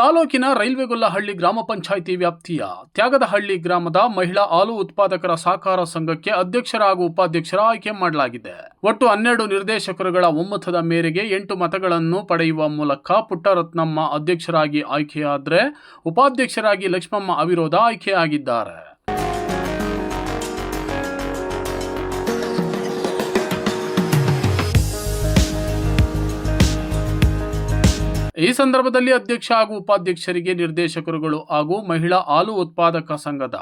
ತಾಲೂಕಿನ ರೈಲ್ವೆಗೊಲ್ಲಹಳ್ಳಿ ಗ್ರಾಮ ಪಂಚಾಯಿತಿ ವ್ಯಾಪ್ತಿಯ ತ್ಯಾಗದಹಳ್ಳಿ ಗ್ರಾಮದ ಮಹಿಳಾ ಹಾಲು ಉತ್ಪಾದಕರ ಸಹಕಾರ ಸಂಘಕ್ಕೆ ಅಧ್ಯಕ್ಷರ ಹಾಗೂ ಉಪಾಧ್ಯಕ್ಷರ ಆಯ್ಕೆ ಮಾಡಲಾಗಿದೆ. ಒಟ್ಟು ಹನ್ನೆರಡು ನಿರ್ದೇಶಕರುಗಳ ಒಮ್ಮತದ ಮೇರೆಗೆ ಎಂಟು ಮತಗಳನ್ನು ಪಡೆಯುವ ಮೂಲಕ ಪುಟ್ಟರತ್ನಮ್ಮ ಅಧ್ಯಕ್ಷರಾಗಿ ಆಯ್ಕೆಯಾದರೆ, ಉಪಾಧ್ಯಕ್ಷರಾಗಿ ಲಕ್ಷ್ಮಮ್ಮ ಅವಿರೋಧ ಆಯ್ಕೆಯಾಗಿದ್ದಾರೆ. ಈ ಸಂದರ್ಭದಲ್ಲಿ ಅಧ್ಯಕ್ಷ ಹಾಗೂ ಉಪಾಧ್ಯಕ್ಷರಿಗೆ ನಿರ್ದೇಶಕರುಗಳು ಹಾಗೂ ಮಹಿಳಾ ಹಾಲು ಉತ್ಪಾದಕ ಸಂಘದ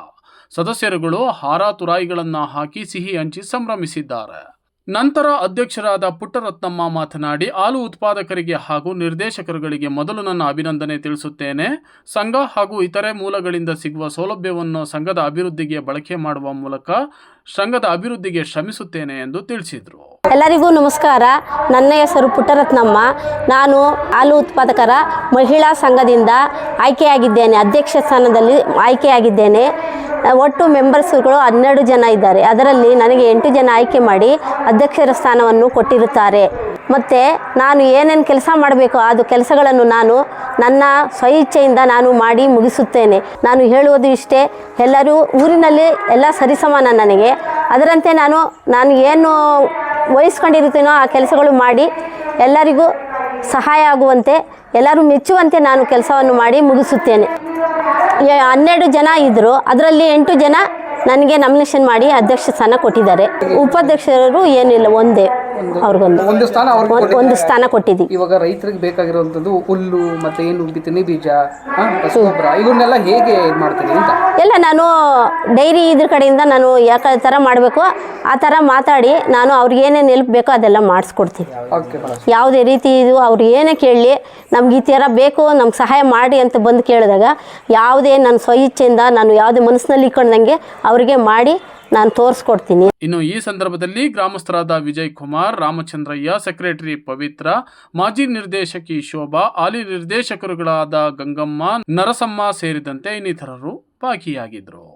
ಸದಸ್ಯರುಗಳು ಹಾರ ತುರಾಯಿಗಳನ್ನು ಹಾಕಿ ಸಿಹಿ ಹಂಚಿ ಸಂಭ್ರಮಿಸಿದ್ದಾರೆ. ನಂತರ ಅಧ್ಯಕ್ಷರಾದ ಪುಟ್ಟರತ್ನಮ್ಮ ಮಾತನಾಡಿ, ಹಾಲು ಉತ್ಪಾದಕರಿಗೆ ಹಾಗೂ ನಿರ್ದೇಶಕರುಗಳಿಗೆ ಮೊದಲು ನನ್ನ ಅಭಿನಂದನೆ ತಿಳಿಸುತ್ತೇನೆ. ಸಂಘ ಹಾಗೂ ಇತರೆ ಮೂಲಗಳಿಂದ ಸಿಗುವ ಸೌಲಭ್ಯವನ್ನು ಸಂಘದ ಅಭಿವೃದ್ಧಿಗೆ ಬಳಕೆ ಮಾಡುವ ಮೂಲಕ ಸಂಘದ ಅಭಿವೃದ್ಧಿಗೆ ಶ್ರಮಿಸುತ್ತೇನೆ ಎಂದು ತಿಳಿಸಿದರು. ಎಲ್ಲರಿಗೂ ನಮಸ್ಕಾರ. ನನ್ನ ಹೆಸರು ಪುಟ್ಟರತ್ನಮ್ಮ. ನಾನು ಹಾಲು ಉತ್ಪಾದಕರ ಮಹಿಳಾ ಸಂಘದಿಂದ ಆಯ್ಕೆಯಾಗಿದ್ದೇನೆ. ಅಧ್ಯಕ್ಷ ಸ್ಥಾನದಲ್ಲಿ ಆಯ್ಕೆಯಾಗಿದ್ದೇನೆ. ಒಟ್ಟು ಮೆಂಬರ್ಸ್ಗಳು ಹನ್ನೆರಡು ಜನ ಇದ್ದಾರೆ. ಅದರಲ್ಲಿ ನನಗೆ ಎಂಟು ಜನ ಆಯ್ಕೆ ಮಾಡಿ ಅಧ್ಯಕ್ಷರ ಸ್ಥಾನವನ್ನು ಕೊಟ್ಟಿರುತ್ತಾರೆ. ಮತ್ತು ನಾನು ಏನೇನು ಕೆಲಸ ಮಾಡಬೇಕು, ಅದು ಕೆಲಸಗಳನ್ನು ನಾನು ನನ್ನ ಸ್ವಇಚ್ಛೆಯಿಂದ ನಾನು ಮಾಡಿ ಮುಗಿಸುತ್ತೇನೆ. ನಾನು ಹೇಳುವುದು ಇಷ್ಟೇ, ಎಲ್ಲರೂ ಊರಿನಲ್ಲಿ ಎಲ್ಲ ಸರಿಸಮಾನ ನನಗೆ. ಅದರಂತೆ ನಾನು ನಾನು ಏನು ವಹಿಸ್ಕೊಂಡಿರ್ತೀನೋ ಆ ಕೆಲಸಗಳು ಮಾಡಿ ಎಲ್ಲರಿಗೂ ಸಹಾಯ ಆಗುವಂತೆ, ಎಲ್ಲರೂ ಮೆಚ್ಚುವಂತೆ ನಾನು ಕೆಲಸವನ್ನು ಮಾಡಿ ಮುಗಿಸುತ್ತೇನೆ. ಹನ್ನೆರಡು ಜನ ಇದ್ದರು ಅದರಲ್ಲಿ ಎಂಟು ಜನ ನನಗೆ ನಾಮಿನೇಷನ್ ಮಾಡಿ ಅಧ್ಯಕ್ಷ ಸ್ಥಾನ ಕೊಟ್ಟಿದ್ದಾರೆ. ಉಪಾಧ್ಯಕ್ಷರು ಏನಿಲ್ಲ, ಒಂದೇ. ಅವ್ರಿಗೊಂದು ಒಂದು ಸ್ಥಾನ ಅವ್ರಿಗೆ ಒಂದು ಸ್ಥಾನ ಕೊಟ್ಟಿದ್ದೀವಿ. ಇವಾಗ ರೈತರಿಗೆ ಬೇಕಾಗಿರುವಂಥದ್ದು ಹುಲ್ಲು ಮತ್ತೆ ಏನು ಬಿತ್ತನೆ ಬೀಜ ಆ, ರಸಗೊಬ್ಬರ ಇವನ್ನೆಲ್ಲ ಹೇಗೆ ಇದು ಮಾಡ್ತೀರಿ ಅಂತ? ಎಲ್ಲ ನಾನು ಡೈರಿ ಇದ್ರ ಕಡೆಯಿಂದ ನಾನು ಯಾಕೆ ಥರ ಮಾಡಬೇಕು ಆ ಥರ ಮಾತಾಡಿ ನಾನು ಅವ್ರಿಗೆ ಏನೇನು ಹೆಲ್ಪ್ ಬೇಕೋ ಅದೆಲ್ಲ ಮಾಡಿಸ್ಕೊಡ್ತೀನಿ ಓಕೆ ಮೇಡಮ್. ಯಾವುದೇ ರೀತಿ ಇದು ಅವ್ರು ಏನೇ ಕೇಳಲಿ ನಮ್ಗೆ ಈ ಥರ ಬೇಕು ನಮ್ಗೆ ಸಹಾಯ ಮಾಡಿ ಅಂತ ಬಂದು ಕೇಳಿದಾಗ ಯಾವುದೇ ನನ್ನ ಸ್ವಇಚ್ಛೆಯಿಂದ ನಾನು ಯಾವುದೇ ಮನಸ್ಸಿನಲ್ಲಿ ಇಟ್ಕೊಂಡಂಗೆ ಅವರಿಗೆ ಮಾಡಿ ನಾನು ತೋರಿಸ್ಕೊಡ್ತೀನಿ. ಇನ್ನು ಈ ಸಂದರ್ಭದಲ್ಲಿ ಗ್ರಾಮಸ್ಥರಾದ ವಿಜಯ್ ಕುಮಾರ್, ರಾಮಚಂದ್ರಯ್ಯ, ಸೆಕ್ರೆಟರಿ ಪವಿತ್ರ, ಮಾಜಿ ನಿರ್ದೇಶಕಿ ಶೋಭಾ, ಹಾಲಿ ನಿರ್ದೇಶಕರುಗಳಾದ ಗಂಗಮ್ಮ, ನರಸಮ್ಮ ಸೇರಿದಂತೆ ಇನ್ನಿತರರು ಭಾಗಿಯಾಗಿದ್ದರು